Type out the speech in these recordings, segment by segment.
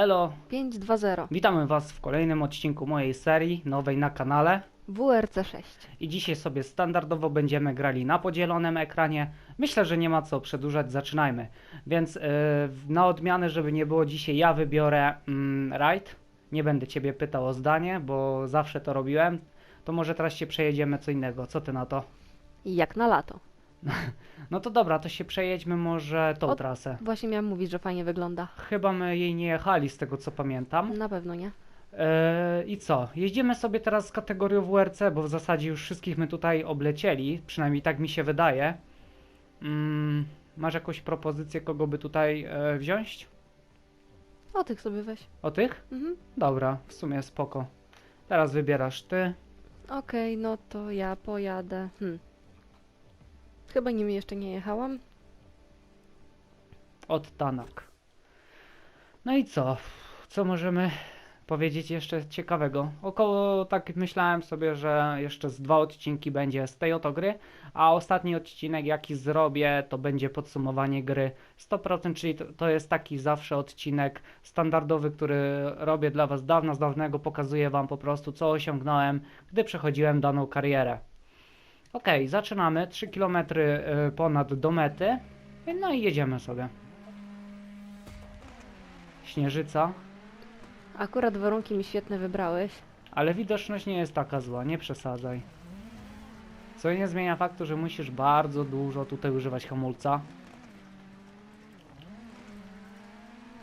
Elo, 520 witamy Was w kolejnym odcinku mojej serii, nowej na kanale. WRC 6. I dzisiaj sobie standardowo będziemy grali na podzielonym ekranie. Myślę, że nie ma co przedłużać, zaczynajmy. Więc yy, na odmianę, żeby nie było dzisiaj, ja wybiorę mm, rajd. Nie będę Ciebie pytał o zdanie, bo zawsze to robiłem. To może teraz się przejedziemy co innego. Co Ty na to? Jak na lato. No to dobra, to się przejedźmy może tą O- trasę. Właśnie miałam mówić, że fajnie wygląda. Chyba my jej nie jechali z tego co pamiętam. Na pewno nie. Eee, I co? Jeździmy sobie teraz z kategorią WRC, bo w zasadzie już wszystkich my tutaj oblecieli, przynajmniej tak mi się wydaje. Mm, masz jakąś propozycję, kogo by tutaj e, wziąć? O tych sobie weź. O tych? Mhm. Dobra, w sumie spoko. Teraz wybierasz ty. Okej, no to ja pojadę. Hmm. Chyba nimi jeszcze nie jechałam. Od Tanak. No i co? Co możemy powiedzieć jeszcze ciekawego? Około, tak myślałem sobie, że jeszcze z dwa odcinki będzie z tej oto gry, a ostatni odcinek jaki zrobię, to będzie podsumowanie gry 100%, czyli to, to jest taki zawsze odcinek standardowy, który robię dla Was dawno, z dawnego, pokazuję Wam po prostu co osiągnąłem, gdy przechodziłem daną karierę. Ok, zaczynamy, 3 km y, ponad do mety, no i jedziemy sobie. Śnieżyca, Akurat warunki mi świetne wybrałeś. ale widoczność nie jest taka zła, nie przesadzaj. Co nie zmienia faktu, że musisz bardzo dużo tutaj używać hamulca.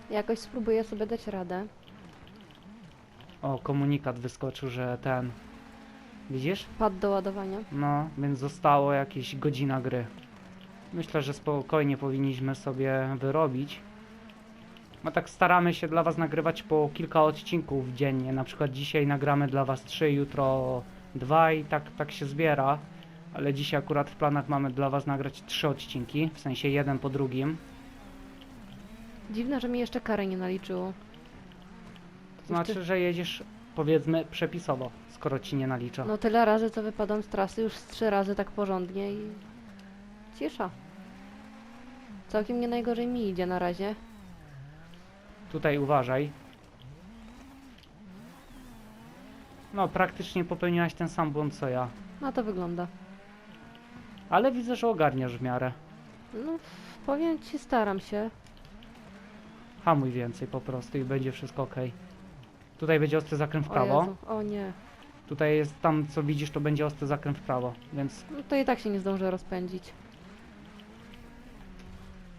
Jakoś spróbuję sobie dać radę. O, komunikat wyskoczył, że ten. Widzisz? Pad do ładowania. No, więc zostało jakieś godzina gry. Myślę, że spokojnie powinniśmy sobie wyrobić. No tak staramy się dla Was nagrywać po kilka odcinków dziennie. Na przykład dzisiaj nagramy dla Was trzy, jutro dwa i tak, tak się zbiera. Ale dzisiaj akurat w planach mamy dla Was nagrać trzy odcinki, w sensie jeden po drugim. Dziwne, że mi jeszcze kary nie naliczyło. To znaczy, że jedziesz powiedzmy przepisowo, skoro Ci nie nalicza. No tyle razy, co wypadam z trasy, już z trzy razy tak porządnie i... Cisza. Całkiem nie najgorzej mi idzie na razie. Tutaj uważaj. No, praktycznie popełniłaś ten sam błąd co ja. No to wygląda. Ale widzę, że ogarniasz w miarę. No, powiem ci, staram się. Hamuj więcej po prostu i będzie wszystko ok. Tutaj będzie ostry zakręt w O prawo. Jezu, o nie. Tutaj jest tam, co widzisz, to będzie ostry zakręt w prawo. Więc No to i tak się nie zdążę rozpędzić.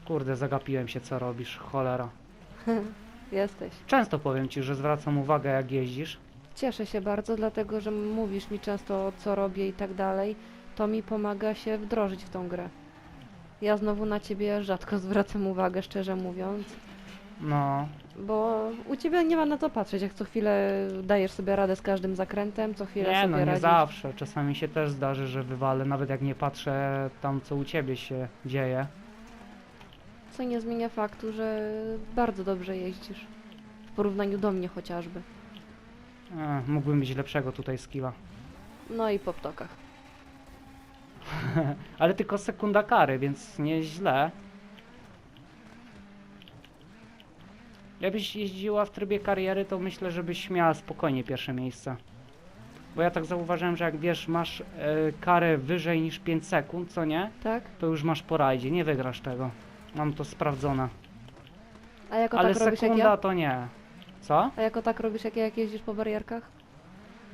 kurde, zagapiłem się, co robisz. Cholera. Jesteś. Często powiem ci, że zwracam uwagę, jak jeździsz. Cieszę się bardzo, dlatego że mówisz mi często, co robię i tak dalej. To mi pomaga się wdrożyć w tą grę. Ja znowu na ciebie rzadko zwracam uwagę, szczerze mówiąc. No, Bo u ciebie nie ma na co patrzeć, jak co chwilę dajesz sobie radę z każdym zakrętem, co chwilę nie sobie no, nie radzisz. zawsze. Czasami się też zdarzy, że wywalę, nawet jak nie patrzę tam, co u ciebie się dzieje. Co nie zmienia faktu, że bardzo dobrze jeździsz. W porównaniu do mnie chociażby. E, mógłbym mieć lepszego tutaj skilla. No i po ptokach. Ale tylko sekunda kary, więc nieźle. Jakbyś jeździła w trybie kariery, to myślę, żebyś miała spokojnie pierwsze miejsce. Bo ja tak zauważyłem, że jak wiesz, masz e, karę wyżej niż 5 sekund, co nie? Tak? To już masz po rajdzie, nie wygrasz tego. Mam to sprawdzone. A jako Ale tak robisz jak sekunda ja? to nie. Co? A jako tak robisz jak ja, jak jeździsz po barierkach?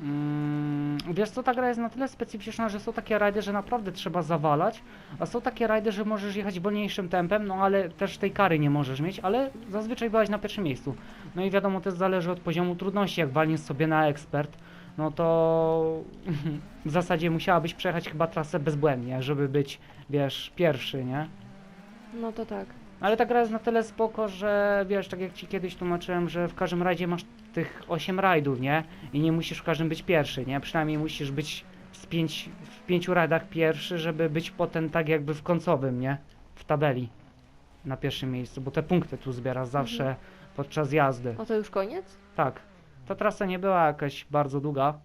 Mm, wiesz co, ta gra jest na tyle specyficzna, że są takie rajdy, że naprawdę trzeba zawalać, a są takie rajdy, że możesz jechać wolniejszym tempem, no ale też tej kary nie możesz mieć, ale zazwyczaj byłaś na pierwszym miejscu. No i wiadomo, to zależy od poziomu trudności, jak walniesz sobie na ekspert, no to w zasadzie musiałabyś przejechać chyba trasę bezbłędnie, żeby być, wiesz, pierwszy, nie? No to tak. Ale ta gra jest na tyle spoko, że wiesz, tak jak ci kiedyś tłumaczyłem, że w każdym rajdzie masz tych 8 rajdów, nie? I nie musisz w każdym być pierwszy, nie? Przynajmniej musisz być z pięć, w pięciu rajdach pierwszy, żeby być potem tak jakby w końcowym, nie? W tabeli na pierwszym miejscu, bo te punkty tu zbierasz zawsze podczas jazdy. O to już koniec? Tak. Ta trasa nie była jakaś bardzo długa.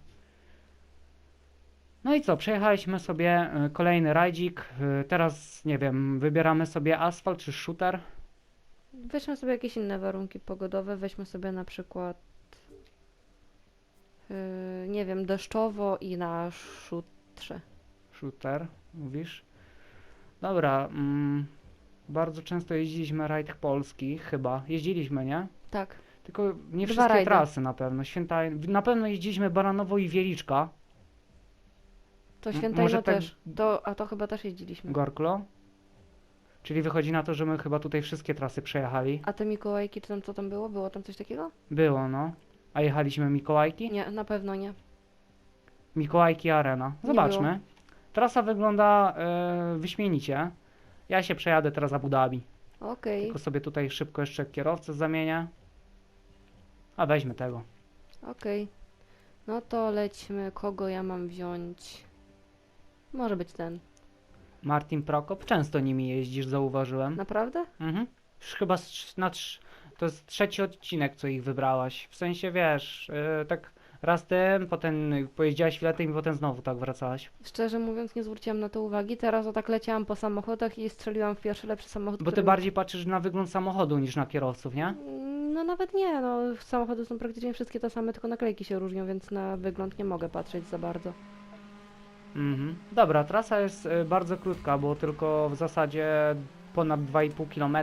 No i co, przejechaliśmy sobie y, kolejny rajdzik. Y, teraz, nie wiem, wybieramy sobie asfalt czy shooter. Weźmy sobie jakieś inne warunki pogodowe. Weźmy sobie na przykład, yy, nie wiem, deszczowo i na szutrze. Shooter, mówisz? Dobra, mm, bardzo często jeździliśmy rajd polski, chyba. Jeździliśmy, nie? Tak. Tylko nie Dwa wszystkie rajdy. trasy na pewno. Święta, na pewno jeździliśmy Baranowo i Wieliczka, To M- święta może tak- też. To, a to chyba też jeździliśmy. Gorklo. Czyli wychodzi na to, że my chyba tutaj wszystkie trasy przejechali. A te Mikołajki, czy tam co tam było? Było tam coś takiego? Było, no. A jechaliśmy Mikołajki? Nie, na pewno nie. Mikołajki Arena. Zobaczmy. Trasa wygląda e, wyśmienicie. Ja się przejadę teraz Abu Dhabi. Okej, Tylko sobie tutaj szybko jeszcze kierowcę zamienię. A weźmy tego. okej. No to lećmy. Kogo ja mam wziąć? Może być ten. Martin Prokop. Często nimi jeździsz, zauważyłem. Naprawdę? Mhm. Już chyba z, na trz, to jest trzeci odcinek, co ich wybrałaś. W sensie wiesz, yy, tak raz tym, potem pojeździłaś chwilę tym i potem znowu tak wracałaś. Szczerze mówiąc, nie zwróciłam na to uwagi. Teraz o tak leciałam po samochodach i strzeliłam w pierwszy lepszy samochód, Bo ty bardziej patrzysz na wygląd samochodu niż na kierowców, nie? Mm, No nawet nie, no samochody są praktycznie wszystkie te same, tylko naklejki się różnią, więc na wygląd nie mogę patrzeć za bardzo. Mhm. Dobra, trasa jest y, bardzo krótka, bo tylko w zasadzie ponad 2,5 km,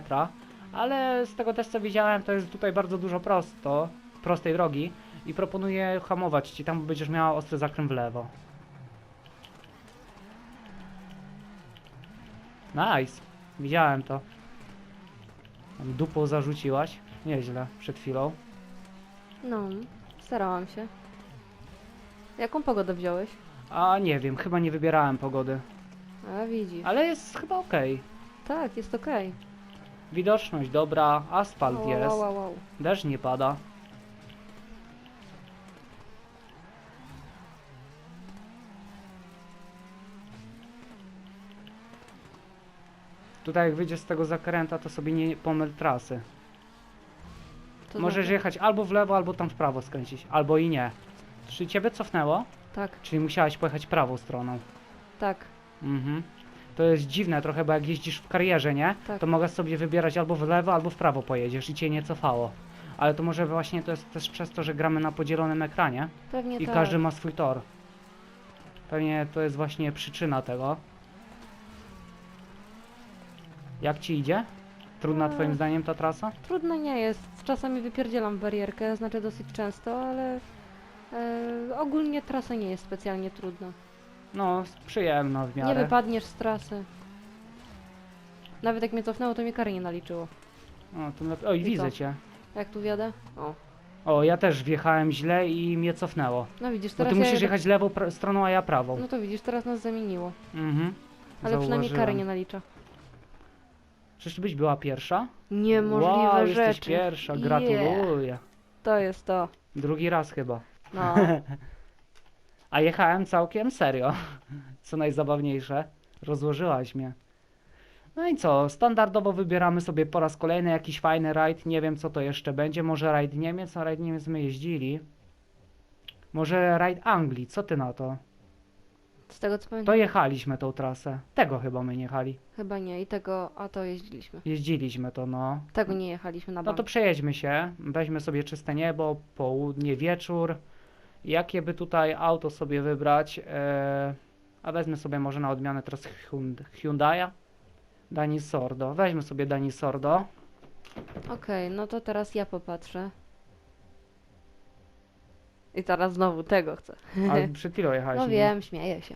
ale z tego też co widziałem, to jest tutaj bardzo dużo prosto, prostej drogi i proponuję hamować ci tam, bo będziesz miała ostry zakręt w lewo. Nice, widziałem to. Dupą zarzuciłaś, nieźle, przed chwilą. No, starałam się. Jaką pogodę wziąłeś? A nie wiem, chyba nie wybierałem pogody, A widzisz. ale jest chyba okej. Tak, jest okej. Widoczność dobra, asfalt Wow, jest, wow, wow, deszcz nie pada. Tutaj jak wyjdziesz z tego zakręta, to sobie nie pomyl trasy. To Możesz znaczy- jechać albo w lewo, albo tam w prawo skręcić, albo i nie. Czy ciebie cofnęło? Tak, Czyli musiałeś pojechać prawą stroną. tak, Mhm. To jest dziwne trochę, bo jak jeździsz w karierze, nie? tak. to mogę sobie wybierać albo w lewo, albo w prawo pojedziesz i cię nie cofało. Ale to może właśnie to jest też przez to, że gramy na podzielonym ekranie Pewnie i tak. każdy ma swój tor. Pewnie to jest właśnie przyczyna tego. Jak ci idzie? Trudna Eee. twoim zdaniem ta trasa? Trudno nie jest. Czasami wypierdzielam barierkę, znaczy dosyć często, ale e, ogólnie trasa nie jest specjalnie trudna. No, przyjemna w Nie miarę. wypadniesz z trasy. Nawet jak mnie cofnęło, to mi kary nie naliczyło. O, to na... Oj, I widzę co? cię. Jak tu wjadę? O. O, ja też wjechałem źle i mnie cofnęło. No widzisz, Bo teraz ty ja musisz jadę- jechać lewą pra- stroną, a ja prawą. No to widzisz, teraz nas zamieniło. Mhm. Ale przynajmniej kary nie nalicza. Czyżbyś była pierwsza? Niemożliwe wow, rzeczy. jesteś pierwsza, Yeah. gratuluję. To jest to. Drugi raz chyba. No. A jechałem całkiem serio. Co najzabawniejsze, rozłożyłaś mnie. No i co, standardowo wybieramy sobie po raz kolejny jakiś fajny rajd. Nie wiem co to jeszcze będzie. Może rajd Niemiec, a rajd Niemiec my jeździli. Może rajd Anglii, co ty na to? Z tego co To pamiętam, jechaliśmy tą trasę. Tego chyba my nie jechali. chyba nie. I tego, a to jeździliśmy. Jeździliśmy to, no. Tego nie jechaliśmy na No bank. to przejedźmy się, weźmy sobie czyste niebo, południe, wieczór. Jakie by tutaj auto sobie wybrać? E, a wezmę sobie może na odmianę teraz Hyund- Hyundai'a. Dani Sordo. Weźmy sobie Dani Sordo. Okej, no to teraz ja popatrzę. I teraz znowu tego chcę. A przed chwilą jechałeś. No wiem, śmieję się.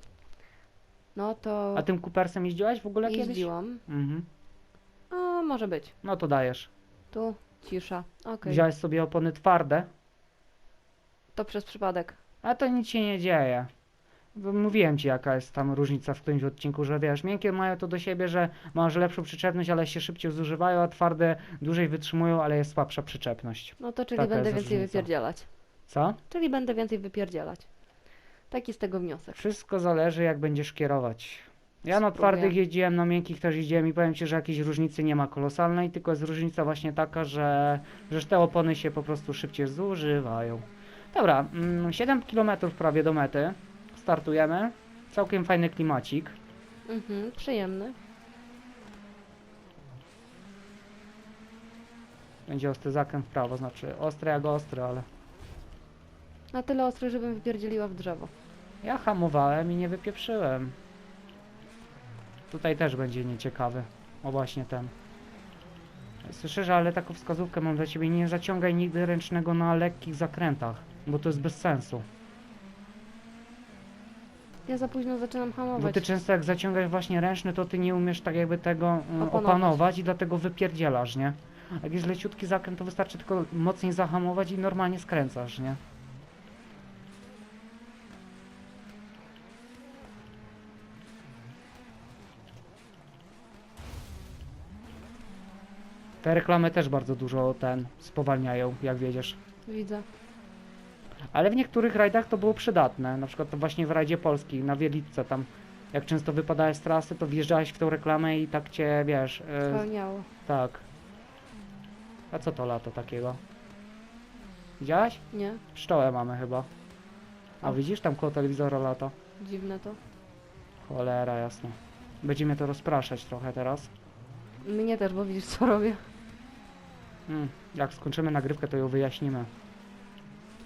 No to A tym Coopersem jeździłaś w ogóle kiedyś? jeździłam. Mhm. A, może być. No to dajesz. Tu, cisza. Okej. Wziąłeś sobie opony twarde. To przez przypadek. A to nic się nie dzieje. Bo Mówiłem ci jaka jest tam różnica w którymś odcinku, że wiesz, miękkie mają to do siebie, że masz lepszą przyczepność, ale się szybciej zużywają, a twarde dłużej wytrzymują, ale jest słabsza przyczepność. No to czyli Taka będę więcej różnica. wypierdzielać. Co? Czyli będę więcej wypierdzielać. Taki z tego wniosek. Wszystko zależy jak będziesz kierować. Ja na Spróbuję. twardych jeździłem, na miękkich też jeździłem i powiem ci, że jakiejś różnicy nie ma kolosalnej, tylko jest różnica właśnie taka, że, że te opony się po prostu szybciej zużywają. Dobra, mm, 7 km prawie do mety. Startujemy. Całkiem fajny klimacik. Mhm, przyjemny. Będzie ostry zakręt w prawo, znaczy ostry jak ostry, ale Na tyle ostry, żebym wypierdzieliła w drzewo. ja hamowałem i nie wypieprzyłem. Tutaj też będzie nieciekawy. O właśnie ten. Słyszysz, ale taką wskazówkę mam dla ciebie. Nie zaciągaj nigdy ręcznego na lekkich zakrętach, bo to jest bez sensu. Ja za późno zaczynam Bo hamować. ty często jak zaciągasz właśnie ręczny, to ty nie umiesz tak jakby tego mm, Opanować. opanować, i dlatego wypierdzielasz, nie? Jak jest leciutki zakręt, to wystarczy tylko mocniej zahamować i normalnie skręcasz, nie? Te reklamy też bardzo dużo ten spowalniają, jak wiedziesz. Widzę. Ale w niektórych rajdach to było przydatne. Na przykład to właśnie w rajdzie Polski, na Wielitce tam. Jak często wypadałeś z trasy, to wjeżdżałeś w tą reklamę i tak cię, wiesz, Spełniało. tak. A co to lato takiego? Widziałaś? Nie? Pszczołę mamy chyba. A O. widzisz tam koło telewizora lato? Dziwne to. Cholera, jasno. Będzie mnie to rozpraszać trochę teraz. Mnie też, bo widzisz co robię. Mm, jak skończymy nagrywkę, to ją wyjaśnimy.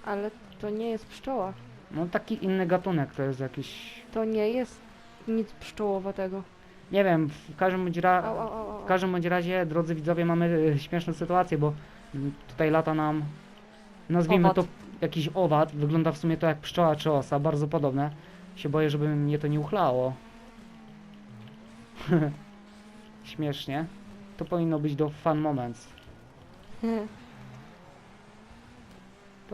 Ale to nie jest pszczoła. No taki inny gatunek to jest jakiś... To nie jest nic pszczołowatego. Nie wiem, w każdym bądź razie... Au, au, au, au. W każdym bądź razie, drodzy widzowie, mamy e, śmieszną sytuację, bo mm, tutaj lata nam, nazwijmy Owad. to jakiś owad, wygląda w sumie to jak pszczoła czy osa, bardzo podobne. Się boję, żeby mnie to nie uchlało. Śmiesznie. To powinno być do fun moments.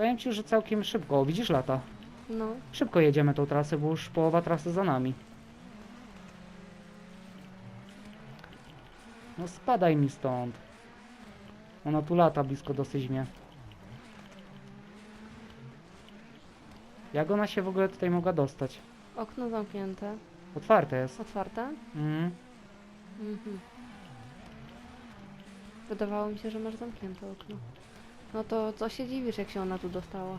Powiem ci, że całkiem szybko, widzisz lata? No. Szybko jedziemy tą trasę, bo już połowa trasy za nami. No spadaj mi stąd. Ona tu lata blisko dosyć mnie. Jak ona się w ogóle tutaj mogła dostać? Okno zamknięte. Otwarte jest. Otwarte? Mhm. Mhm. Wydawało mi się, że masz zamknięte okno. No to co się dziwisz, jak się ona tu dostała?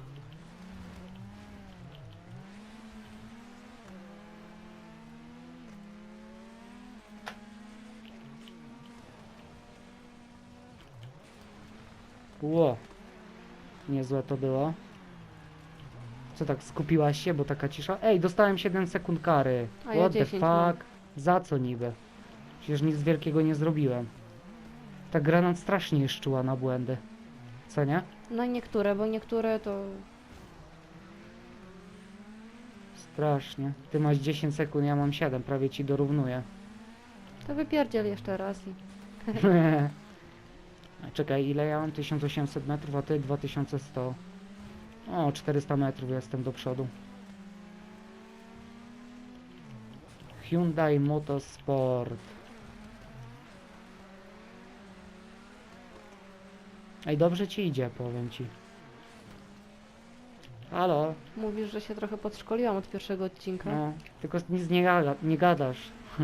Ło. Niezłe to było. Co tak skupiłaś się, bo taka cisza? Ej, dostałem 7 sekund kary. A ja What the 10 mam. fuck? Za co niby? Przecież nic wielkiego nie zrobiłem. Ta gra nam strasznie jest czuła na błędy. Co nie? No niektóre, bo niektóre to... Strasznie. Ty masz 10 sekund, ja mam 7, prawie ci dorównuję. To wypierdziel jeszcze raz i... Czekaj, ile ja mam? 1800 metrów, a ty 2100. O, 400 metrów jestem do przodu. Hyundai Motorsport. Ej, dobrze ci idzie, powiem ci. Halo, Mówisz, że się trochę podszkoliłam od pierwszego odcinka. no, tylko nic nie, gada, nie gadasz. E,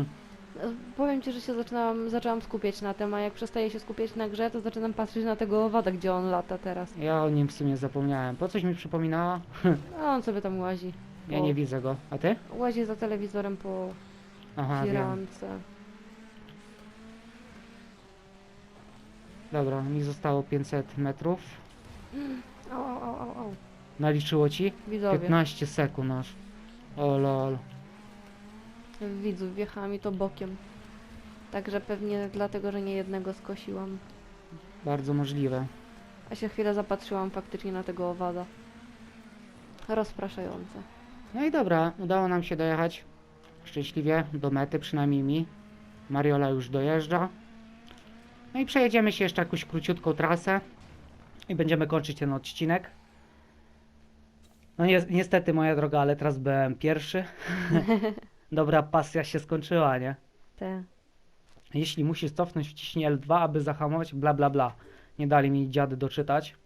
Powiem ci, że się zaczynałam, zaczęłam skupiać na tym, a jak przestaję się skupiać na grze, to zaczynam patrzeć na tego owada, gdzie on lata teraz. Ja o nim w sumie zapomniałem. Po coś mi przypominała? A on sobie tam łazi. Ja O. nie widzę go. A ty? Łazi za telewizorem po Aha, wiem. firance. Dobra, mi zostało 500 metrów. Au, au, au, au. Naliczyło ci? Widzowie, 15 sekund aż. O lol. widzów wjechała mi to bokiem. Także pewnie dlatego, że nie jednego skosiłam. Bardzo możliwe. A się chwilę zapatrzyłam faktycznie na tego owada. Rozpraszające. No i dobra, udało nam się dojechać szczęśliwie do mety, przynajmniej mi. Mariola już dojeżdża. No i przejedziemy się jeszcze jakąś króciutką trasę i będziemy kończyć ten odcinek. No ni niestety moja droga, ale teraz byłem pierwszy. Dobra pasja się skończyła, nie? Te. Jeśli musisz cofnąć, wciśnij L2, aby zahamować, bla bla bla. Nie dali mi dziady doczytać.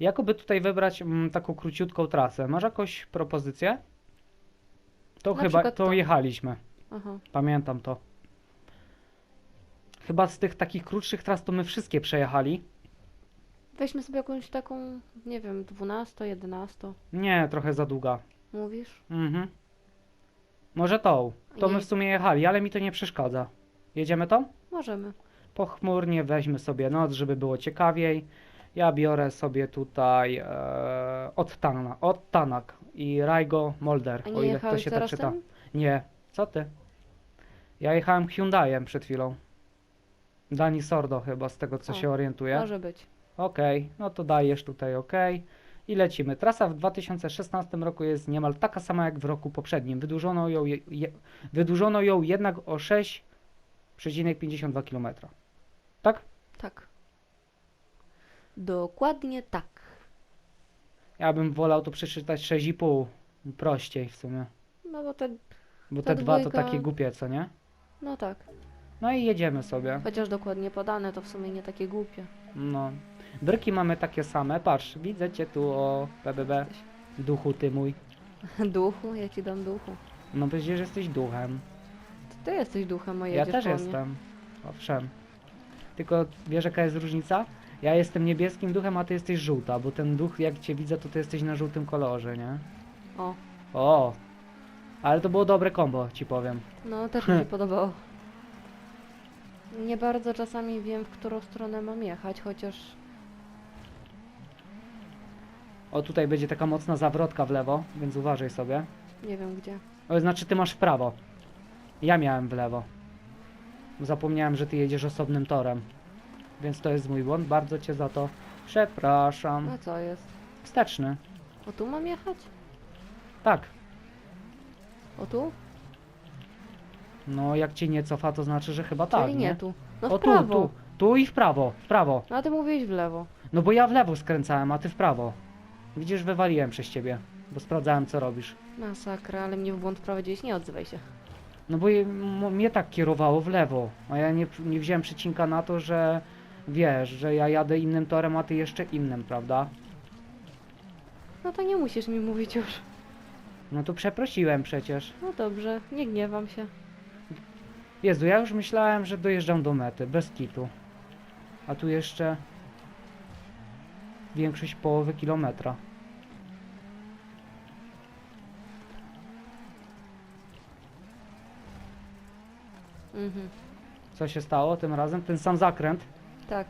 Jakoby tutaj wybrać mm, taką króciutką trasę. Masz jakąś propozycję? To Na chyba, to to. jechaliśmy. Aha. Pamiętam to. Chyba z tych takich krótszych tras to my wszystkie przejechali. Weźmy sobie jakąś taką, nie wiem, 12, 11. Nie, trochę za długa. Mówisz? Mhm. Może tą. To my w sumie jechali, ale mi to nie przeszkadza. Jedziemy to? Możemy. pochmurnie weźmy sobie noc, żeby było ciekawiej. Ja biorę sobie tutaj e, od, Tana, od Tanak i Raigo Molder, A o nie ile to jechałeś się tak teraz czyta. tym? Nie, co ty? Ja jechałem Hyundaiem przed chwilą. Dani Sordo chyba, z tego co O, się orientuję. Może być. Okej, no to dajesz tutaj OK. I lecimy. Trasa w 2016 roku jest niemal taka sama jak w roku poprzednim. Wydłużono ją, je, je, wydłużono ją jednak o 6,52 km. Tak? Tak. Dokładnie tak. Ja bym wolał to przeczytać 6,5. Prościej w sumie. No bo te. Bo Ta te dwa to dwójka- takie głupie, co nie? No tak. No i jedziemy sobie. Chociaż dokładnie podane, to w sumie nie takie głupie. No. Bryki mamy takie same. Patrz, widzę cię tu o PBB. Duchu ty mój. Duchu? Ja ci dam duchu. No przecież jesteś duchem. To ty jesteś duchem, a Ja jedziesz też po jestem. Owszem. Tylko wiesz jaka jest różnica? Ja jestem niebieskim duchem, a ty jesteś żółta, bo ten duch jak cię widzę, to ty jesteś na żółtym kolorze, nie? O, O! Ale to było dobre kombo, ci powiem. no też mi się podobało. Nie bardzo czasami wiem, w którą stronę mam jechać, chociaż O, tutaj będzie taka mocna zawrotka w lewo, więc uważaj sobie. nie wiem gdzie. O, znaczy ty masz w prawo. Ja miałem w lewo. Zapomniałem, że ty jedziesz osobnym torem. Więc to jest mój błąd, bardzo cię za to przepraszam. A co jest? Wsteczny. O tu mam jechać? Tak. O tu? No, jak cię nie cofa, to znaczy, że chyba tak, Czyli nie tu. No w o tu, prawo. tu, tu i w prawo, w prawo. No a ty mówiłeś w lewo. No bo ja w lewo skręcałem, a ty w prawo. Widzisz, wywaliłem przez ciebie, bo sprawdzałem co robisz. Masakra, ale mnie w błąd wprowadziłeś, nie odzywaj się. No bo je- m- mnie tak kierowało w lewo, a ja nie, nie wziąłem przecinka na to, że wiesz, że ja jadę innym torem, a ty jeszcze innym, prawda? No to nie musisz mi mówić już. No to przeprosiłem przecież. No dobrze, nie gniewam się. Jezu, ja już myślałem, że dojeżdżam do mety, bez kitu. A tu jeszcze większość połowy kilometra. Mhm. Co się stało tym razem? Ten sam zakręt. Tak.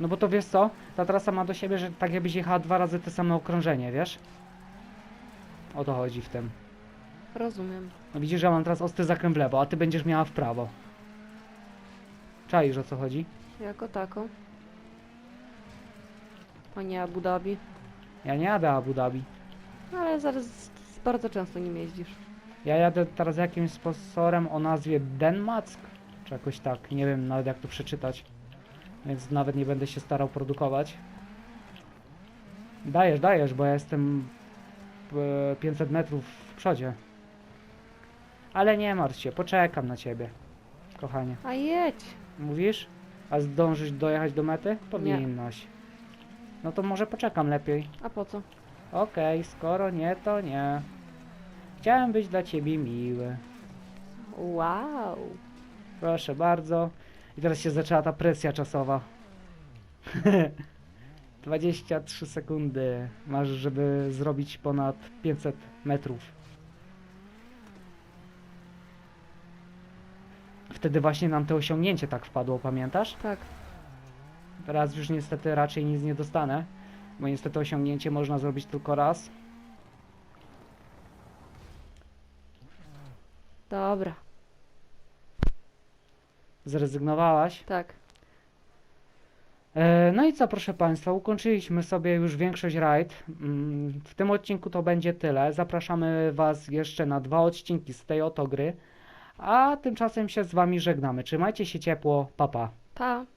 No bo to wiesz co? Ta trasa ma do siebie, że tak jakbyś jechała dwa razy te same okrążenie, wiesz? O to chodzi w tym. Rozumiem. No widzisz, że ja mam teraz ostry zakręt w lewo, a ty będziesz miała w prawo. Czaisz o co chodzi? Jako tako. Panie Abu Dhabi. Ja nie jadę Abu Dhabi. Ale zaraz bardzo często nim jeździsz. Ja jadę teraz jakimś sponsorem o nazwie Denmack, czy jakoś tak, nie wiem nawet jak to przeczytać. Więc nawet nie będę się starał produkować. Dajesz, dajesz, bo ja jestem e, 500 metrów w przodzie. Ale nie martw się, poczekam na ciebie, kochanie. A jedź! Mówisz? A zdążysz dojechać do mety? Powinnaś. No to może poczekam lepiej. A po co? Okej, skoro nie, to nie. Chciałem być dla ciebie miły. Wow! Proszę bardzo. I teraz się zaczęła ta presja czasowa. 23 sekundy masz, żeby zrobić ponad 500 metrów. Wtedy właśnie nam to osiągnięcie tak wpadło, pamiętasz? Tak. Teraz już niestety raczej nic nie dostanę, bo niestety osiągnięcie można zrobić tylko raz. Dobra. Zrezygnowałaś? Tak. E, No i co, proszę Państwa, ukończyliśmy sobie już większość rajd. Mm, W tym odcinku to będzie tyle. Zapraszamy Was jeszcze na dwa odcinki z tej oto gry. A tymczasem się z Wami żegnamy. Trzymajcie się ciepło, papa. Pa. Pa.